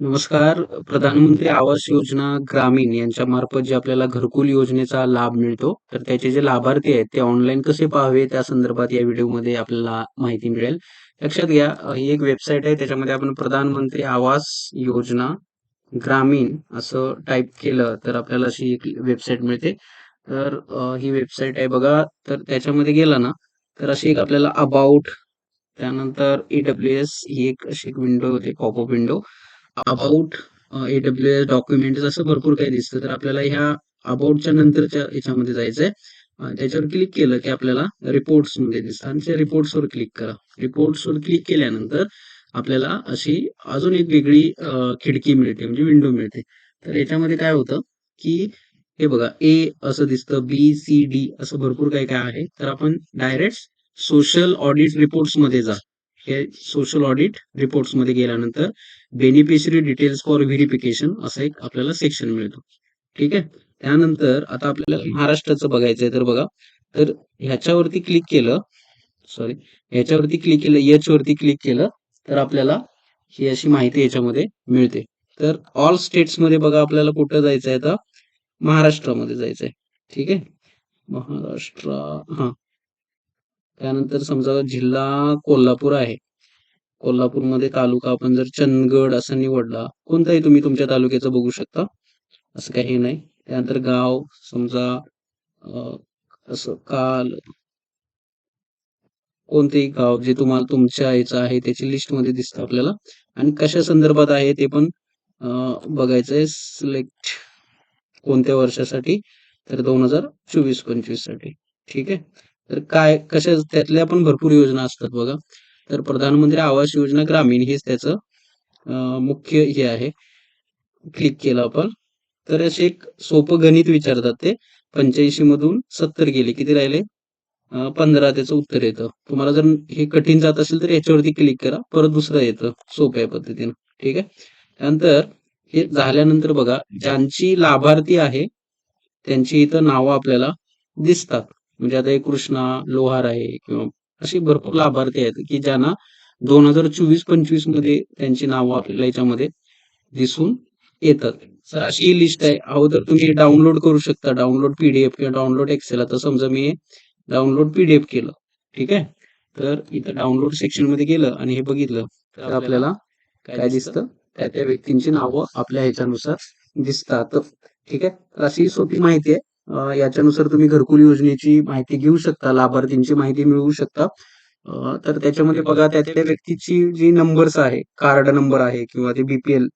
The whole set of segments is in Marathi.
नमस्कार. प्रधानमंत्री आवास योजना ग्रामीण यांच्या मार्फत जे आपल्याला घरकुल योजनेचा लाभ मिळतो, तर त्याचे जे लाभार्थी आहेत ते ऑनलाईन कसे पाहावे त्या संदर्भात या व्हिडिओमध्ये आपल्याला माहिती मिळेल. लक्षात घ्या ही एक वेबसाईट आहे त्याच्यामध्ये आपण प्रधानमंत्री आवास योजना ग्रामीण असं टाइप केलं तर आपल्याला अशी एक वेबसाईट मिळते. तर ही वेबसाईट आहे बघा तर त्याच्यामध्ये गेलं ना तर अशी एक आपल्याला अबाउट त्यानंतर ई-डब्ल्यू-एस ही एक अशी एक विंडो होते popup window about AWS documents असं भरपूर काही दिसतं. तर आपल्याला ह्या अबाउटच्या नंतरच्या याच्यामध्ये जायचंय. त्याच्यावर क्लिक केलं की आपल्याला रिपोर्ट्समध्ये दिसतं. आणि त्या रिपोर्ट्सवर क्लिक करा. रिपोर्ट्सवर क्लिक केल्यानंतर आपल्याला अशी अजून एक वेगळी खिडकी मिळते म्हणजे विंडो मिळते. तर याच्यामध्ये काय होतं की हे बघा ए असं दिसतं बी सी डी असं भरपूर काही काय आहे. तर आपण डायरेक्ट सोशल ऑडिट रिपोर्ट्समध्ये जा. हे सोशल ऑडिट रिपोर्ट्समध्ये गेल्यानंतर बेनिफिशरी डिटेल्स फॉर व्हेरिफिकेशन असं एक आपल्याला सेक्शन मिळतो. ठीक आहे? त्यानंतर आता आपल्याला महाराष्ट्राचं बघायचंय तर बघा. तर ह्याच्यावरती क्लिक केलं सॉरी ह्याच्यावरती क्लिक केलं एच वरती क्लिक केलं तर आपल्याला ही अशी माहिती याच्यामध्ये मिळते. तर ऑल स्टेट्समध्ये बघा आपल्याला कुठं जायचंय आता? महाराष्ट्रामध्ये जायचंय. ठीक आहे? महाराष्ट्र हा. त्यानंतर समजा जिल्हा कोल्हापूर आहे. कोल्हापूरमध्ये तालुका आपण जर चंदगड असा निवडला कोणताही तुम्ही तुमच्या तालुक्याचं बघू शकता. असं काही नाही. त्यानंतर गाव समजा असं काल कोणतेही गाव जे तुम्हाला तुमच्या याचं आहे त्याची लिस्टमध्ये दिसतं आपल्याला. आणि कशा संदर्भात आहे ते पण बघायचंय. सिलेक्ट कोणत्या वर्षासाठी? तर दोन हजार चोवीस पंचवीससाठी. ठीक आहे? तर काय कशा त्यातल्या पण भरपूर योजना असतात बघा. तर प्रधानमंत्री आवास योजना ग्रामीण हेच त्याचं मुख्य हे आहे. क्लिक केलं आपण. तर असे एक सोपं गणित विचारतात ते. पंच्याऐंशी मधून सत्तर गेले. किती राहिले? पंधरा. त्याचं उत्तर येतं. तुम्हाला जर हे कठीण जात असेल तर याच्यावरती क्लिक करा. परत दुसरं येतं. सोप्या पद्धतीनं. ठीक आहे? त्यानंतर हे झाल्यानंतर बघा ज्यांची लाभार्थी आहे त्यांची इथं नावं आपल्याला दिसतात. म्हणजे आता एक कृष्णा लोहार आहे किंवा अशी भरपूर लाभार्थी आहेत की ज्यांना दोन हजार चोवीस पंचवीसमध्ये त्यांची नावं आपल्याला याच्यामध्ये दिसून येतात. तर अशी ही लिस्ट आहे. अगोदर तुम्ही डाउनलोड करू शकता. डाउनलोड पीडीएफ किंवा डाउनलोड एक्सेल आता समजा मी डाउनलोड पीडीएफ केलं. ठीक आहे? तर इथं डाउनलोड सेक्शनमध्ये गेलं आणि हे बघितलं तर आपल्याला काय दिसतं? त्या त्या व्यक्तींची नावं आपल्या ह्याच्यानुसार दिसतात. ठीक आहे? तर अशी सोपी माहिती आहे. याच्यानुसार तुम्ही घरकुल योजनेची माहिती घेऊ शकता लाभार्थींची माहिती मिळवू शकता. तर त्याच्यामध्ये बघा त्या त्या व्यक्तीची जी नंबर्स आहे कार्ड नंबर आहे किंवा ते बीपीएल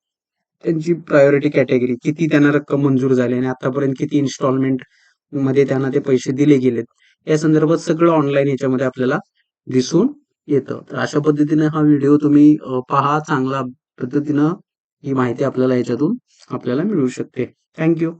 त्यांची प्रायोरिटी कॅटेगरी किती त्यांना रक्कम मंजूर झाली आणि आतापर्यंत किती इन्स्टॉलमेंटमध्ये त्यांना ते पैसे दिले गेलेत. या संदर्भात सगळं ऑनलाईन याच्यामध्ये आपल्याला दिसून येतं. तर अशा पद्धतीने हा व्हिडिओ तुम्ही पहा चांगला पद्धतीनं ही माहिती आपल्याला याच्यातून आपल्याला मिळू शकते. थँक्यू